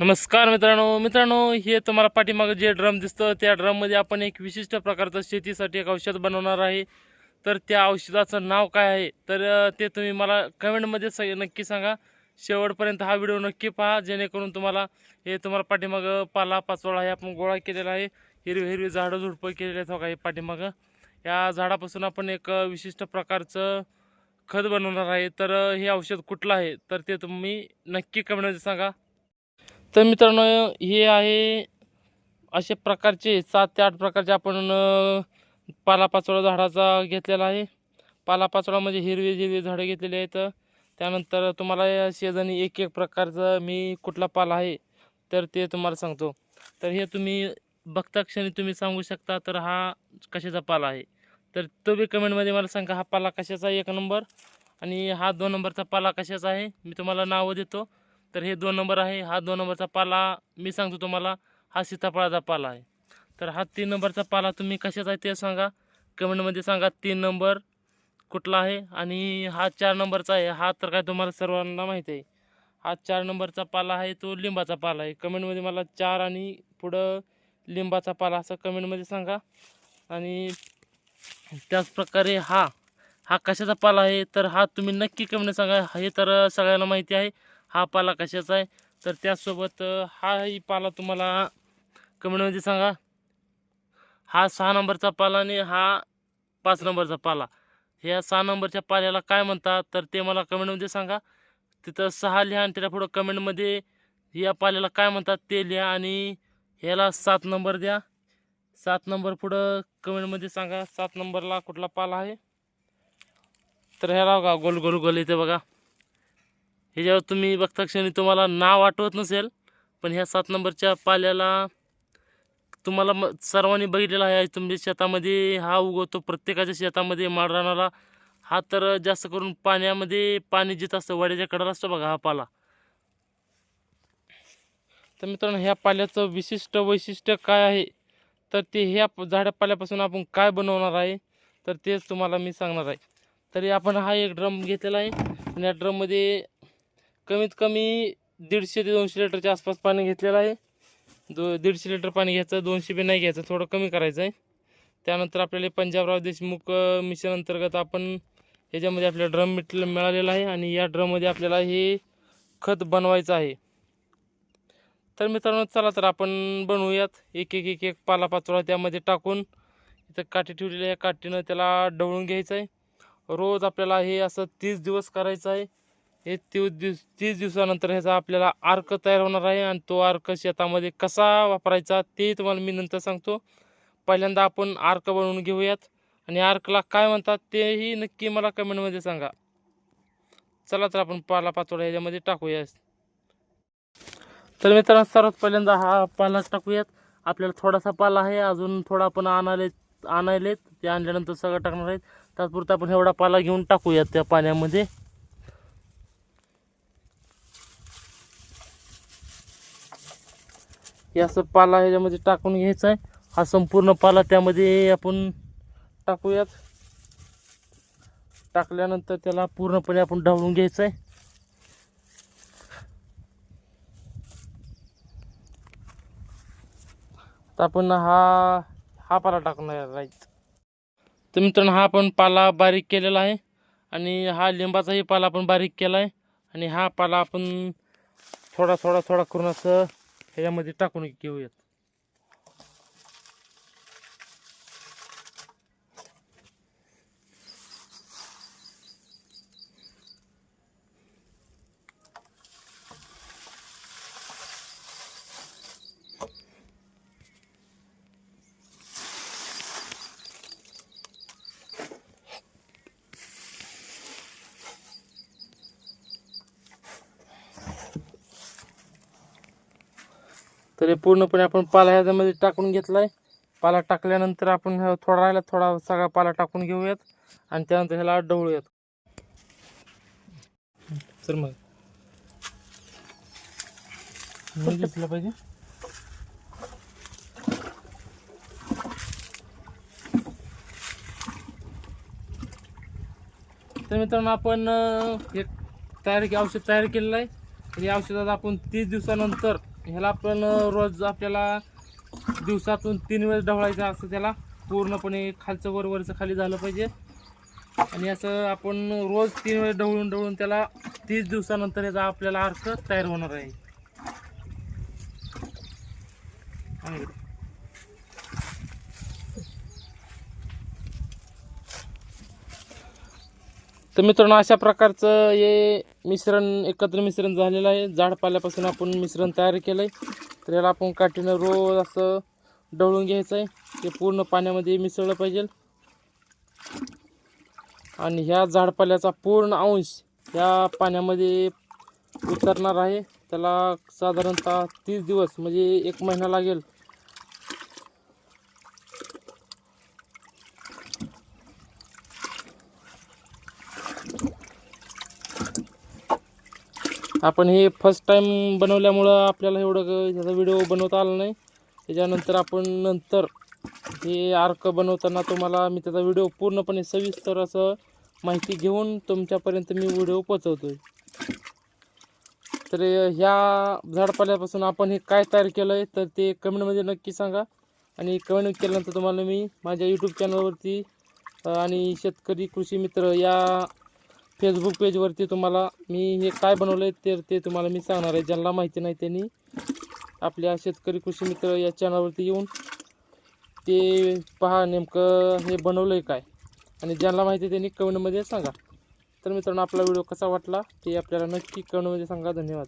नमस्कार मित्रांनो मित्रांनो हे तुम्हाला पाठीमागं जे ड्रम दिसतं त्या ड्रममध्ये आपण एक विशिष्ट प्रकारचं शेतीसाठी एक औषध बनवणार आहे. तर त्या औषधाचं नाव काय आहे? तर ते तुम्ही मला कमेंटमध्ये स नक्की सांगा. शेवटपर्यंत हा व्हिडिओ नक्की पहा जेणेकरून तुम्हाला हे तुम्हाला पाठीमागं पाला पाचोळा हे आपण गोळा केलेला आहे. हिरवी हिरवी झाडं झुडपं केलेले आहेत हो काही पाठीमागं. या झाडापासून आपण एक विशिष्ट प्रकारचं खत बनवणार आहे. तर हे औषध कुठलं आहे? तर ते तुम्ही नक्की कमेंटमध्ये सांगा. तर मित्रांनो हे आहे असे प्रकारचे सात ते आठ प्रकारचे आपण पालापाचोळा झाडाचा घेतलेला आहे. पालापाचोळा म्हणजे हिरवी हिरवी झाडं घेतलेली आहेत. त्यानंतर तुम्हाला या शेजारी एक एक प्रकारचं मी कुठला पाला आहे तर ते तुम्हाला सांगतो. तर हे तुम्ही बघता क्षणी तुम्ही सांगू शकता तर हा कशाचा पाला आहे. तर तो बी कमेंटमध्ये मला सांगा हा पाला कशाचा आहे? एक नंबर. आणि हा दोन नंबरचा पाला कशाचा आहे? मी तुम्हाला नावं देतो. तर हे दोन नंबर आहे. हा दोन नंबरचा पाला मी सांगतो तुम्हाला. हा सीताफळाचा पाला आहे. तर हा तीन नंबरचा पाला तुम्ही कशाचा आहे ते सांगा. कमेंटमध्ये सांगा तीन नंबर कुठला आहे आणि हा चार नंबरचा आहे. हा तर काय तुम्हाला सर्वांना माहिती आहे. हा चार नंबरचा पाला आहे तो लिंबाचा पाला आहे. कमेंटमध्ये मला चार आणि पुढं लिंबाचा पाला असं कमेंटमध्ये सांगा. आणि त्याचप्रकारे हा हा कशाचा पाला आहे? तर हा तुम्ही नक्की कमेंट सांगा. हे तर सगळ्यांना माहिती आहे. हा पाला कशाचा आहे? तर त्याचसोबत हाही पाला तुम्हाला कमेंटमध्ये सांगा. हा सहा नंबरचा पाला आणि हा पाच नंबरचा पाला. ह्या सहा नंबरच्या पाल्याला काय म्हणतात? तर ते मला कमेंटमध्ये सांगा. तिथं सहा लिहा आणि त्याच्या पुढं कमेंटमध्ये या पाल्याला काय म्हणतात ते लिहा आणि ह्याला सात नंबर द्या. सात नंबर पुढं कमेंटमध्ये सांगा. सात नंबरला कुठला पाला आहे? तर ह्याला बघा गोल गोल गोल इथे बघा. ह्याच्यावर तुम्ही बघता क्षणी तुम्हाला नाव आठवत नसेल पण ह्या सात नंबरच्या पाल्याला तुम्हाला म सर्वांनी बघितलेला आहे. तुमच्या शेतामध्ये हा उगवतो प्रत्येकाच्या शेतामध्ये माड राहणारा. हा तर जास्त करून पाण्यामध्ये पाणी जिथं असतं वाड्याच्या कडाला असतो बघा हा पाला. तर मित्रांनो ह्या पाल्याचं विशिष्ट वैशिष्ट्य काय आहे? तर ते ह्या प- झाडा पाल्यापासून आपण काय बनवणार आहे? तर तेच तुम्हाला मी सांगणार आहे. तरी आपण हा एक ड्रम घेतलेला आहे. आणि या ड्रममध्ये कमीत कमी दीडशे ते दोनशे लिटरच्या आसपास पाणी घेतलेलं आहे. दो दीडशे लिटर पाणी घ्यायचं दोनशे बी नाही घ्यायचं थोडं कमी करायचं आहे. त्यानंतर आपल्याला पंजाबराव देशमुख मिशन अंतर्गत आपण ह्याच्यामध्ये आपल्याला ड्रम मिट मिळालेला आहे आणि या ड्रममध्ये आपल्याला हे खत बनवायचं आहे. तर मित्रांनो चला तर आपण बनवूयात. एक एक एक एक पालापाचोळा त्यामध्ये टाकून इथं काठी ठेवलेल्या काठीनं त्याला डवळून घ्यायचं आहे. रोज आपल्याला हे असं तीस दिवस करायचं आहे. हे तीस दिवस तीस दिवसानंतर ह्याचा आपल्याला अर्क तयार होणार आहे आणि तो अर्क शेतामध्ये कसा वापरायचा ते तुम्हाला मी नंतर सांगतो. पहिल्यांदा आपण अर्क बनवून घेऊयात. आणि अर्कला काय म्हणतात तेही नक्की मला कमेंटमध्ये सांगा. चला तर आपण पाला पाचोळा ह्याच्यामध्ये टाकूया. तर मित्रांनो सर्वात पहिल्यांदा हा पाला टाकूयात. आपल्याला थोडासा पाला आहे. अजून थोडा आपण आणायले आणायलेत. ते आणल्यानंतर सगळं टाकणार आहेत. तात्पुरता आपण एवढा पाला घेऊन टाकूयात त्या पाण्यामध्ये. की असं पाला ह्याच्यामध्ये टाकून घ्यायचा आहे. हा संपूर्ण पाला त्यामध्ये आपण टाकूयात. टाकल्यानंतर त्याला पूर्णपणे आपण ढवळून घ्यायचं आहे. तर आपण हा हा पाला टाकणार राईट तर मित्रांनो हा आपण पाला बारीक केलेला आहे आणि हा लिंबाचाही पाला आपण बारीक केला आहे. आणि हा पाला आपण थोडा थोडा थोडा करून असं ह्याच्यामध्ये टाकून घेऊयात. तर हे पूर्णपणे आपण पाला ह्याच्यामध्ये टाकून घेतला आहे पाला टाकल्यानंतर आपण ह्या थोडा राहिला थोडा सगळा पाला टाकून घेऊयात आणि त्यानंतर ह्याला अडवळूयात तर मग. घेतलं पाहिजे? तर मित्रांनो आपण एक तयार औषध तयार केलेलं आहे. आणि या औषधात आपण तीस दिवसानंतर ह्याला आपण रोज आपल्याला दिवसातून तीन वेळेस ढवळायचं असं त्याला पूर्णपणे खालचं वर वरचं खाली झालं पाहिजे. आणि असं आपण रोज तीन वेळेस ढवळून ढवळून त्याला तीस दिवसानंतर याचा आपल्याला अर्थ तयार होणार आहे. तर मित्रांनो अशा प्रकारचं हे मिश्रण एकत्र मिश्रण झालेलं आहे. झाड पाल्यापासून आपण मिश्रण तयार केलं आहे तर याला आपण काठीनं रोज असं ढवळून घ्यायचं आहे ते पूर्ण पाण्यामध्ये मिसळलं पाहिजे. आणि ह्या झाडपाल्याचा पूर्ण अंश ह्या पाण्यामध्ये उतरणार आहे. त्याला साधारणतः तीस दिवस म्हणजे एक महिना लागेल. आपण हे फर्स्ट टाईम बनवल्यामुळं आपल्याला एवढं ह्याचा व्हिडिओ बनवता आला नाही. त्याच्यानंतर आपण नंतर हे आर्क बनवताना तुम्हाला मी त्याचा व्हिडिओ पूर्णपणे सविस्तर असं माहिती घेऊन तुमच्यापर्यंत मी व्हिडिओ पोचवतोय तर ह्या झाडपाल्यापासून आपण हे काय तयार केलं आहे तर ते कमेंटमध्ये नक्की सांगा. आणि कमेंट केल्यानंतर तुम्हाला मी माझ्या यूट्यूब चॅनलवरती आणि शेतकरी कृषी मित्र या फेसबुक पेजवरती तुम्हाला मी हे काय बनवलं आहे ते ते तुम्हाला मी सांगणार आहे. ज्यांना माहिती नाही त्यांनी आपल्या शेतकरी कृषी मित्र या चॅनलवरती येऊन ते पहा नेमकं हे बनवलं आहे काय. आणि ज्यांना माहिती आहे त्यांनी कमेंटमध्ये सांगा. तर मित्रांनो आपला व्हिडिओ कसा वाटला ते आपल्याला नक्की कमेंटमध्ये सांगा. धन्यवाद.